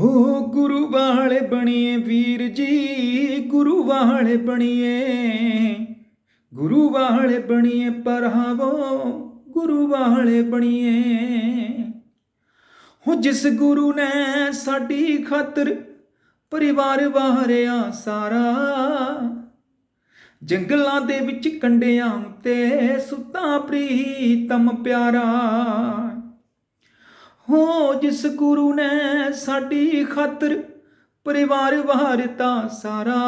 ਹੋ ਗੁਰੂ ਵਾਲੇ ਬਣੀਏ ਵੀਰ ਜੀ, ਗੁਰੂ ਵਾਲੇ ਬਣੀਏ। ਗੁਰੂ ਵਾਲੇ ਬਣੀਏ ਪਰਹਾਵੋ, ਗੁਰੂ ਵਾਲੇ ਬਣੀਏ। ਹੋ ਜਿਸ ਗੁਰੂ ਨੇ ਸਾਡੀ ਖਾਤਰ ਪਰਿਵਾਰ ਵਾਰਿਆ ਸਾਰਾ, ਜੰਗਲਾਂ ਦੇ ਵਿੱਚ ਕੰਡਿਆਂ ਉੱਤੇ ਸੁੱਤਾ ਪ੍ਰੀਤਮ ਪਿਆਰਾ। ਹੋ ਜਿਸ ਗੁਰੂ ਨੇ ਸਾਡੀ ਖਾਤਰ ਪਰਿਵਾਰ ਵਾਰਤਾ ਸਾਰਾ।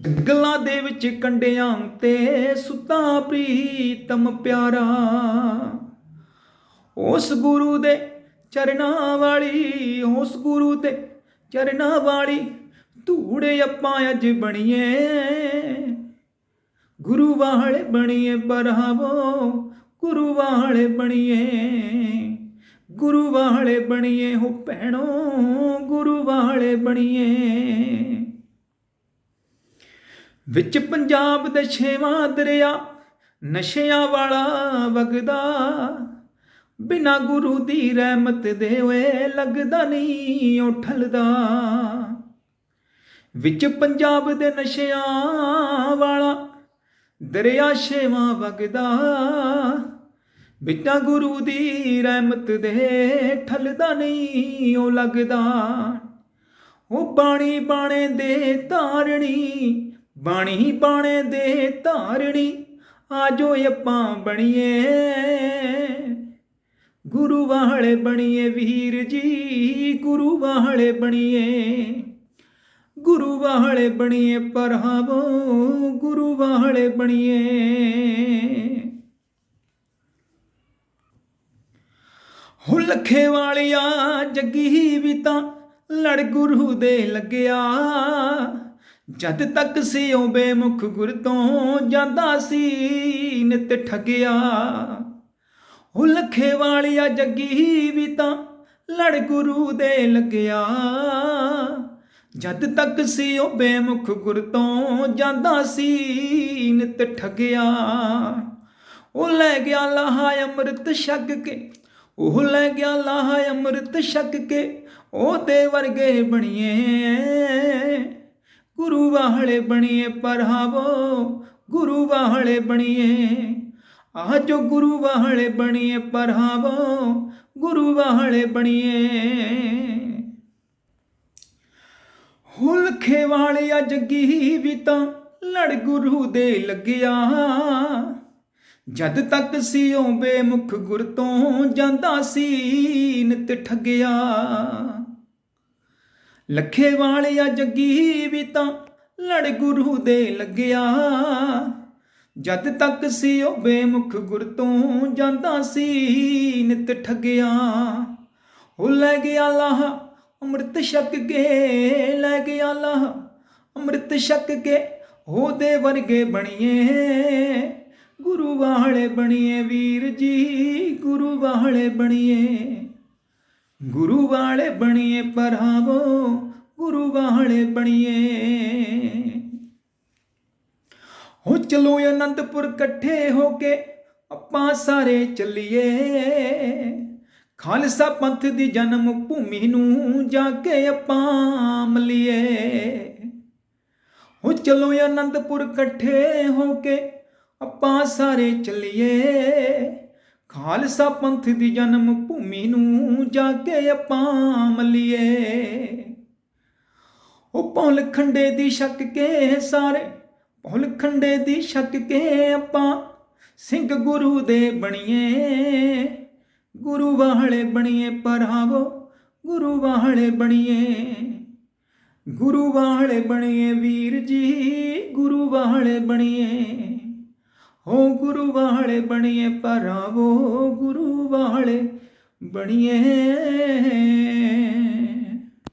ਜੰਗਲਾਂ ਦੇ ਵਿੱਚ ਕੰਡਿਆਂ ਤੇ ਸੁੱਤਾ ਪ੍ਰੀਤਮ ਪਿਆਰਾ। ਉਸ ਗੁਰੂ ਦੇ ਚਰਨਾਂ ਵਾਲੀ, ਉਸ ਗੁਰੂ ਦੇ ਚਰਨਾਂ ਵਾਲੀ ਧੂੜੇ ਆਪਾਂ ਅੱਜ ਬਣੀਏ। ਗੁਰੂ ਵਾਲੇ ਬਣੀਏ, ਬਰਹਾਵੋ ਗੁਰੂ ਵਾਲੇ ਬਣੀਏ। ਗੁਰੂ ਵਾਲੇ ਬਣੀਏ ਹੋ ਭੈਣੋ, ਗੁਰੂ ਵਾਲੇ ਬਣੀਏ। ਵਿੱਚ ਪੰਜਾਬ ਦੇ ਛੇਵਾਂ ਦਰਿਆ ਨਸ਼ਿਆਂ ਵਾਲਾ ਵਗਦਾ, ਬਿਨਾ ਗੁਰੂ ਦੀ ਰਹਿਮਤ ਦੇ ਓਏ ਲੱਗਦਾ ਨਹੀਂ ਉਹ ਠਲਦਾ। ਵਿੱਚ ਪੰਜਾਬ ਦੇ ਨਸ਼ਿਆਂ ਵਾਲਾ ਦਰਿਆ ਛੇਵਾਂ ਵਗਦਾ ਬਿਨਾ ਗੁਰੂ ਦੀ ਰਹਿਮਤ ਦੇ ਠਲਦਾ ਨਹੀਂ, ਉਹ ਲੱਗਦਾ। ਉਹ ਬਾਣੀ ਬਾਣੇ ਦੇ ਧਾਰਣੀ, ਬਾਣੀ ਬਾਣੇ ਦੇ ਧਾਰਣੀ, ਆਜੋ ਆਪਾਂ ਬਣੀਏ। ਗੁਰੂ ਵਾਲੇ ਬਣੀਏ ਵੀਰ ਜੀ, ਗੁਰੂ ਵਾਲੇ ਬਣੀਏ। ਗੁਰੂ ਵਾਲੇ ਬਣੀਏ ਪਰਹਾਵੋ, ਗੁਰੂ ਵਾਲੇ ਬਣੀਏ। ਹੁਲਖੇ ਲੱਖੇ ਵਾਲਿਆ ਜੱਗੀ ਵੀ ਤਾਂ ਲੜ ਗੁਰੂ ਦੇ ਲੱਗਿਆ। ਜਦ ਤੱਕ ਸੀ ਉਹ ਬੇਮੁਖ ਗੁਰ ਤੋਂ ਜਾਂਦਾ ਸੀ ਨਿਤ ਠਗਿਆ। ਉਹ ਲੱਖੇ ਵਾਲਿਆ ਜੱਗੀ ਵੀ ਤਾਂ ਲੜ ਗੁਰੂ ਦੇ ਲੱਗਿਆ। ਜਦ ਤੱਕ ਸੀ ਉਹ ਬੇਮੁਖ ਗੁਰ ਤੋਂ ਜਾਂਦਾ ਸੀ ਨਿਤ ਠਗਿਆ। ਉਹ ਲੈ ਗਿਆ ਲਾਹਾ ਅੰਮ੍ਰਿਤ ਛਕ ਕੇ ਉਹ ਲੈ ਗਿਆ ਲਾਹਾ ਅੰਮ੍ਰਿਤ ਛਕ ਕੇ ਉਹਦੇ ਵਰਗੇ ਬਣੀਏ। ਗੁਰੂ ਵਾਲੇ ਬਣੀਏ ਪਰਹਾਵੋ, ਗੁਰੂ ਵਾਹਲੇ ਬਣੀਏ। ਆਹ ਜੋ ਗੁਰੂ ਵਾਲੇ ਬਣੀਏ ਪਰਹਾਵੋ, ਗੁਰੂ ਵਾਲੇ ਬਣੀਏ। ਹੁਲਖੇ ਵਾਲਿਆ ਜੱਗੀ ਵੀ ਤਾਂ ਲੜ ਗੁਰੂ ਦੇ ਲੱਗਿਆ। ਜਦ ਤੱਕ ਸੀ ਉਹ ਬੇਮੁਖ ਗੁਰ ਤੋਂ ਜਾਂਦਾ ਸੀ ਨਿਤ ਠੱਗਿਆ। ਲੱਖੇ ਵਾਲਿਆ ਜੱਗੀ ਵੀ ਤਾਂ ਲੜ ਗੁਰੂ ਦੇ ਲੱਗਿਆ। ਜਦ ਤੱਕ ਸੀ ਉਹ ਬੇਮੁਖ ਗੁਰ ਤੋਂ ਜਾਂਦਾ ਸੀ ਨਿਤ ਠੱਗਿਆ। ਉਹ ਲੈ ਗਿਆ ਲਾਹ, ਅੰਮ੍ਰਿਤ ਛਕ ਕੇ ਲੈ ਗਿਆ ਲਾਹ, ਅੰਮ੍ਰਿਤ ਛਕ ਕੇ ਉਹਦੇ ਵਰਗੇ ਬਣੀਏ। ਗੁਰੂ ਵਾਲੇ ਬਣੀਏ ਵੀਰ ਜੀ, ਗੁਰੂ ਵਾਲੇ ਬਣੀਏ। ਗੁਰੂ ਵਾਲੇ ਬਣੀਏ ਪਰਾਵੋ ਗੁਰੂ ਵਾਲੇ ਬਣੀਏ। ਹੋ ਚਲੋ ਅਨੰਦਪੁਰ ਇਕੱਠੇ ਹੋ ਕੇ ਆਪਾਂ ਸਾਰੇ ਚੱਲੀਏ। ਖਾਲਸਾ ਪੰਥ ਦੀ ਜਨਮ ਭੂਮੀ ਨੂੰ ਜਾ ਕੇ ਆਪਾਂ ਮਲੀਏ। ਹੋ ਚਲੋ ਅਨੰਦਪੁਰ ਇਕੱਠੇ ਹੋ ਕੇ ਆਪਾਂ ਸਾਰੇ ਚੱਲੀਏ। ਖਾਲਸਾ ਪੰਥ ਦੀ ਜਨਮ ਭੂਮੀ ਨੂੰ ਜਾ ਕੇ ਆਪਾਂ ਮਲੀਏ। ਉਹ ਪੌਲ ਖੰਡੇ ਦੀ ਛੱਕ ਕੇ ਸਾਰੇ ਪੌਲ ਖੰਡੇ ਦੀ ਛੱਕ ਕੇ ਆਪਾਂ ਸਿੰਘ ਗੁਰੂ ਦੇ ਬਣੀਏ। ਗੁਰੂ ਵਾਲੇ ਬਣੀਏ ਪਰਾਵੋ ਗੁਰੂ ਵਾਲੇ ਬਣੀਏ। ਗੁਰੂ ਵਾਲੇ ਬਣੀਏ ਵੀਰ ਜੀ, ਗੁਰੂ ਵਾਲੇ ਬਣੀਏ। ਹੋ ਗੁਰੂ ਵਾਲੇ ਬਣੀਏ ਪਰਾਵੋ ਗੁਰੂ ਵਾਲੇ ਬਣੀਏ।